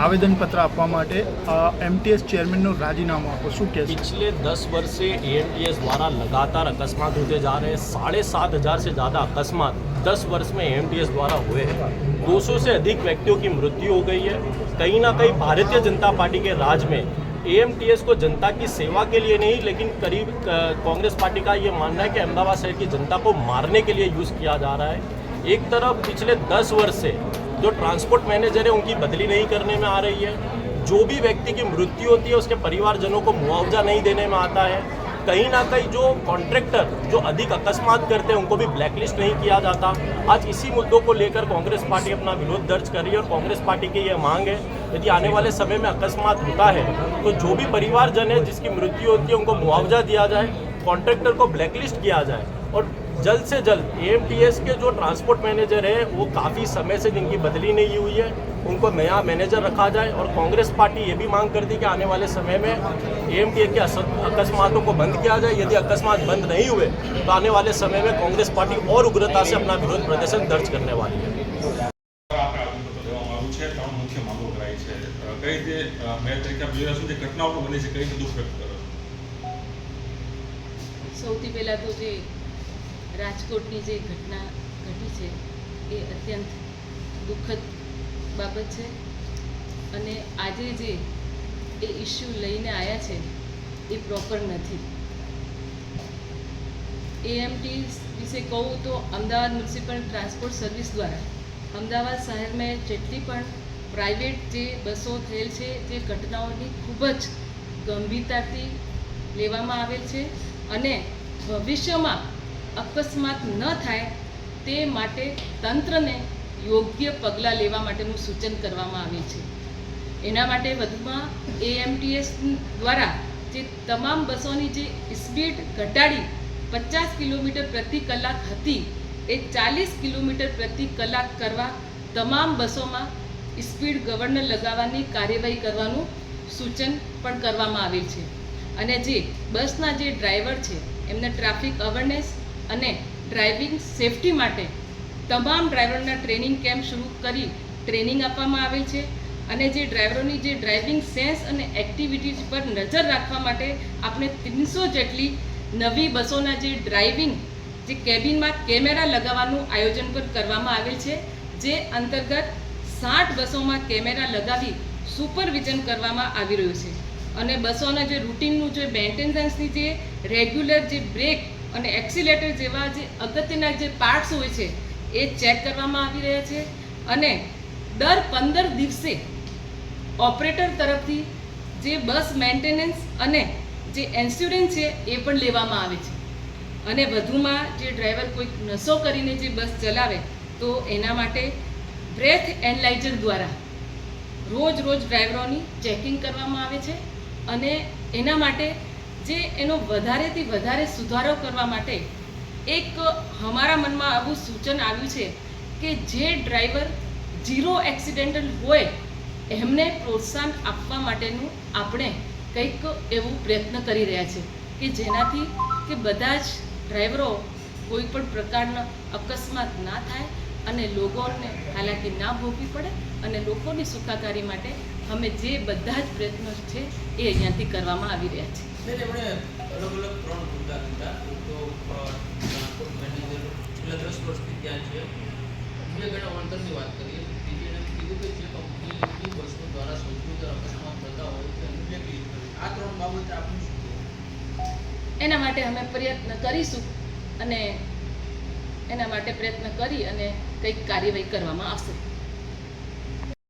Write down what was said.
આવેદનપત્ર આપવા માટે એમટીએસ ચેરમેનનું રાજીનામું આપો શું કહેશો पिछले दस वर्ष से एएमटीएस द्वारा लगातार अकस्मात होते जा रहे हैं साढ़े सात हजार से ज़्यादा अकस्मात दस वर्ष में एएमटीएस द्वारा हुए हैं 200 से अधिक व्यक्तियों की मृत्यु हो गई है कहीं ना कहीं भारतीय जनता पार्टी के राज में एएमटीएस को जनता की सेवा के लिए नहीं लेकिन करीब क- कांग्रेस पार्टी का ये मानना है कि अहमदाबाद शहर की जनता को मारने के लिए यूज़ किया जा रहा है एक तरफ पिछले दस वर्ष से जो ट्रांसपोर्ट मैनेजर है, उनकी बदली नहीं करने में आ रही है। जो भी व्यक्ति की मृत्यु होती है, उसके परिवारजनों को मुआवजा नहीं देने में आता है। कहीं ना कहीं जो कॉन्ट्रैक्टर जो अधिक अकस्मात करते हैं, उनको भी ब्लैकलिस्ट नहीं किया जाता। आज इसी मुद्दों को लेकर कांग्रेस पार्टी अपना विरोध दर्ज कर रही है और कांग्रेस पार्टी की यह मांग है, यदि आने वाले समय में अकस्मात होता है तो जो भी परिवारजन है, जिसकी मृत्यु होती है, उनको मुआवजा दिया जाए कॉन्ट्रैक्टर को ब्लैकलिस्ट किया जाए। और जल्द से जल्द एएमटीएस के जो ट्रांसपोर्ट मैनेजर है वो काफ़ी समय से जिनकी बदली नहीं हुई है उनको नया मैनेजर रखा जाए और कांग्रेस पार्टी ये भी मांग करती कि आने वाले समय में एएमटीएस के अस- अकस्मातों को बंद किया जाए यदि अकस्मात बंद नहीं हुए तो आने वाले समय में कांग्रेस पार्टी और उग्रता से अपना विरोध प्रदर्शन दर्ज करने वाली है આપણે આવેદનપત્ર દેવામાં આવ્યું છે ત્રણ મુખ્ય માંગો કરાઈ છે અ, કઈ રીતે અ, મેયર તરીકે આપ જોઈ રહ્યા છો જે ઘટનાઓ પણ બની છે કઈ રીતે દુઃખ વ્યક્ત કરો છો સૌથી પહેલાં તો જે રાજકોટની જે ઘટના ઘટી છે, એ અત્યંત દુઃખદ બાબત છે. અને આજે જે એ ઇસ્યુ લઈને આવ્યા છે, એ પ્રોપર નથી. એએમટી વિશે કહું તો અમદાવાદ મ્યુનિસિપલ ટ્રાન્સપોર્ટ સર્વિસ દ્વારા અમદાવાદ શહેરમાં જેટલી પણ પ્રાઇવેટ જે બસો થયેલ છે જે ઘટનાઓની ખૂબ જ ગંભીરતાથી લેવામાં આવેલ છે. અને ભવિષ્યમાં અકસ્માત ન થાય તે માટે તંત્રને યોગ્ય પગલાં લેવા માટેનું સૂચન કરવામાં આવ્યું છે. એના માટે વધુમાં એએમટીએસ દ્વારા જે તમામ બસોની જે સ્પીડ ઘટાડી પચાસ કિલોમીટર પ્રતિ કલાક હતી, એ ચાલીસ કિલોમીટર પ્રતિ કલાક કરવા તમામ બસોમાં સ્પીડ ગવર્નર લગાવવાની કાર્યવાહી કરવાનું સૂચન પણ કરવામાં આવેલ છે. અને જે બસના જે ડ્રાઈવર છે, એમને ટ્રાફિક અવેરનેસ અને ડ્રાઇવિંગ સેફટી માટે તમામ ડ્રાઈવરોના ટ્રેનિંગ કેમ્પ શરૂ કરી ટ્રેનિંગ આપવામાં આવેલ છે. અને જે ડ્રાઈવરોની જે ડ્રાઇવિંગ સેન્સ અને એક્ટિવિટીઝ પર નજર રાખવા માટે આપણે ત્રણસો જેટલી નવી બસોના જે ડ્રાઇવિંગ જે કેબિનમાં કેમેરા લગાવવાનું આયોજન પણ કરવામાં આવેલ છે. જે અંતર્ગત સાઠ બસોમાં કેમેરા લગાવી સુપરવિઝન કરવામાં આવી રહ્યું છે. અને બસોના જે રૂટીનનું જે મેન્ટેનન્સની જે રેગ્યુલર જે બ્રેક અને એક્સિલેટર જેવા જે અગત્યના જે પાર્ટ્સ હોય છે, એ ચેક કરવામાં આવી રહ્યા છે અને દર પંદર દિવસે ઓપરેટર તરફથી જે બસ મેન્ટેનન્સ અને જે ઇન્સ્યોરન્સ છે, એ પણ લેવામાં આવે છે. અને વધુમાં જે ડ્રાઈવર કોઈક નશો કરીને જે બસ ચલાવે, તો એના માટે બ્રેથ એનલાઇઝર દ્વારા રોજ રોજ ડ્રાઈવરોની ચેકિંગ કરવામાં આવે છે અને એના માટે જે એનો વધારેથી વધારે સુધારો કરવા માટે એક અમારા મનમાં આવું સૂચન આવ્યું છે કે જે ડ્રાઈવર ઝીરો એક્સિડેન્ટલ હોય, એમને પ્રોત્સાહન આપવા માટેનું આપણે કંઈક એવું પ્રયત્ન કરી રહ્યા છે કે જેનાથી કે બધા જ ડ્રાઈવરો કોઈ પણ પ્રકારના અકસ્માત ના થાય અને લોકોને હાલાકી ના ભોગવી પડે અને લોકોની સુખાકારી માટે અમે જે બધા જ પ્રયત્નો છે એ અહીંયાથી કરવામાં આવી રહ્યા છે. અલગ અલગ ત્રણ મુદ્દા એક તો ટ્રાન્સપોર્ટ મેનેજર છેલ્લા દસ વર્ષથી ત્યાં છે. બીજા ઘણા વળતરની વાત કરીએ એણે કીધું કે જે કંપની બસો દ્વારા સૌથી વધારે અકસ્માત થતા હોય તેનું આ ત્રણ બાબતે આપનું શું એના માટે અમે પ્રયત્ન કરીશું અને એના માટે પ્રયત્ન કરી અને કંઈક કાર્યવાહી કરવામાં આવશે.